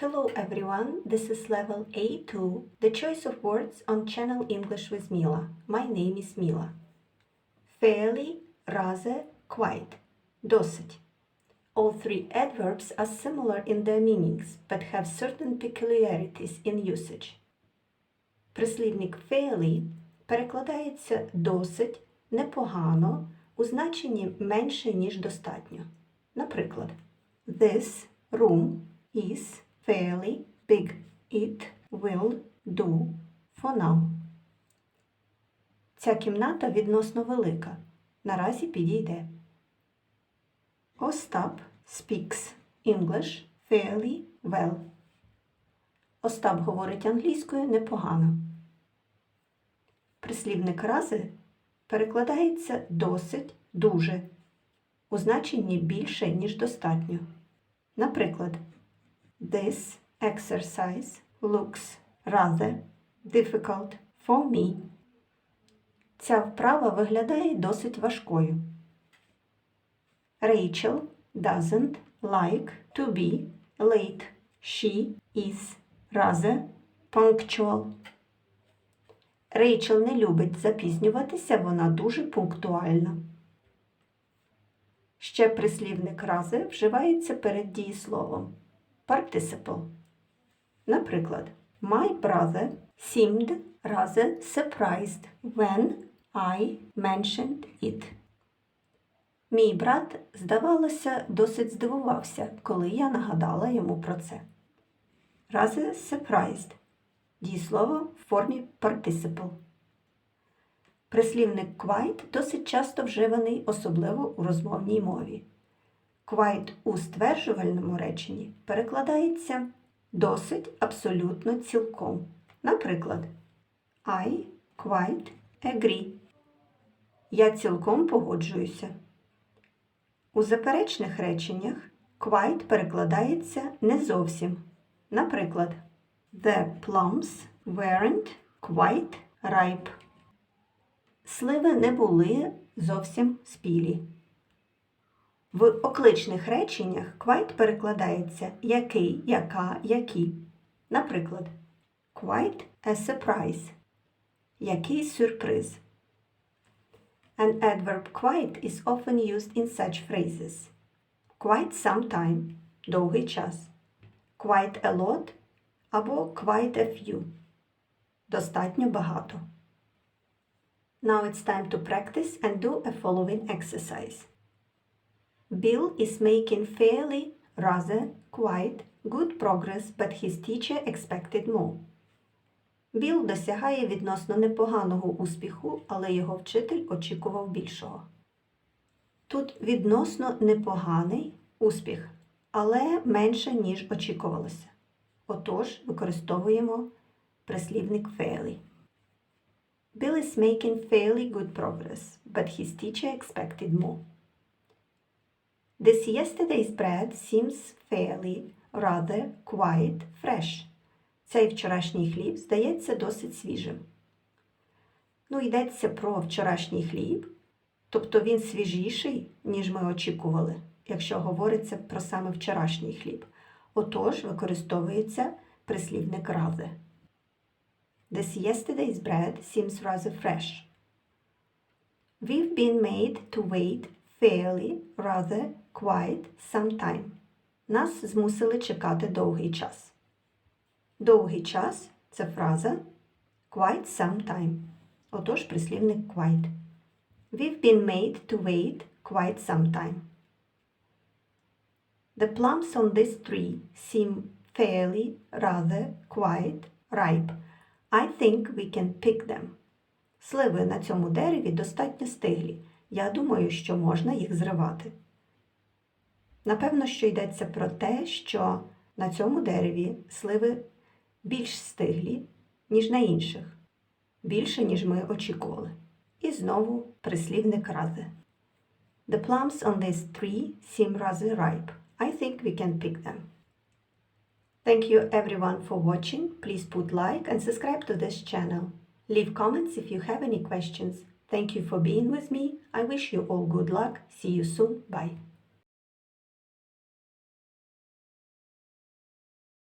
Hello everyone, this is level A2, the choice of words on Channel English with Mila. My name is Mila. Fairly, rather, quite. Досить. All three adverbs are similar in their meanings, but have certain peculiarities in usage. Прислівник fairly перекладається досить, непогано, у значенні менше, ніж достатньо. Наприклад, This room is fairly big. It will do for now. Ця кімната відносно велика. Наразі підійде. Остап speaks English fairly well. Остап говорить англійською непогано. Прислівник рази перекладається досить, дуже, у значенні більше, ніж достатньо. Наприклад, This exercise looks rather difficult for me. Ця вправа виглядає досить важкою. Rachel doesn't like to be late. She is rather punctual. Рейчел не любить запізнюватися, вона дуже пунктуальна. Ще прислівник рази вживається перед дієсловом. Participle. Наприклад, My brother seemed rather surprised when I mentioned it. Мій брат, здавалося, досить здивувався, коли я нагадала йому про це. Rather surprised. Дієслово в формі participle. Прислівник quite досить часто вживаний, особливо у розмовній мові. Quite у стверджувальному реченні перекладається досить абсолютно цілком. Наприклад, I quite agree. Я цілком погоджуюся. У заперечних реченнях quite перекладається не зовсім. Наприклад, The plums weren't quite ripe. Сливи не були зовсім спілі. В окличних реченнях quite перекладається який, яка, які. Наприклад, quite a surprise. Який сюрприз. An adverb quite is often used in such phrases. Quite some time – довгий час. Quite a lot або quite a few – достатньо багато. Now it's time to practice and do a following exercise. Bill is making fairly, rather, quite good progress, but his teacher expected more. Біл досягає відносно непоганого успіху, але його вчитель очікував більшого. Тут відносно непоганий успіх, але менше, ніж очікувалося. Отож, використовуємо прислівник fairly. Bill is making fairly good progress, but his teacher expected more. This yesterday's bread seems fairly, rather, quite fresh. Цей вчорашній хліб здається досить свіжим. Ну, йдеться про вчорашній хліб, тобто він свіжіший, ніж ми очікували, якщо говориться про саме вчорашній хліб. Отож, використовується прислівник rather. This yesterday's bread seems rather fresh. We've been made to wait fairly, rather, quite some time. Нас змусили чекати довгий час. Довгий час це фраза quite some time. Отож прислівник quite. We've been made to wait quite some time. The plums on this tree seem fairly, rather, quite ripe. I think we can pick them. Сливи на цьому дереві достатньо стиглі. Я думаю, що можна їх зривати. Напевно, що йдеться про те, що на цьому дереві сливи більш стиглі, ніж на інших, більше, ніж ми очікували. І знову прислівник rather. The plums on this tree seem rather ripe. I think we can pick them. Thank you everyone for watching. Please put like and subscribe to this channel. Leave comments if you have any questions. Thank you for being with me. I wish you all good luck. See you soon. Bye.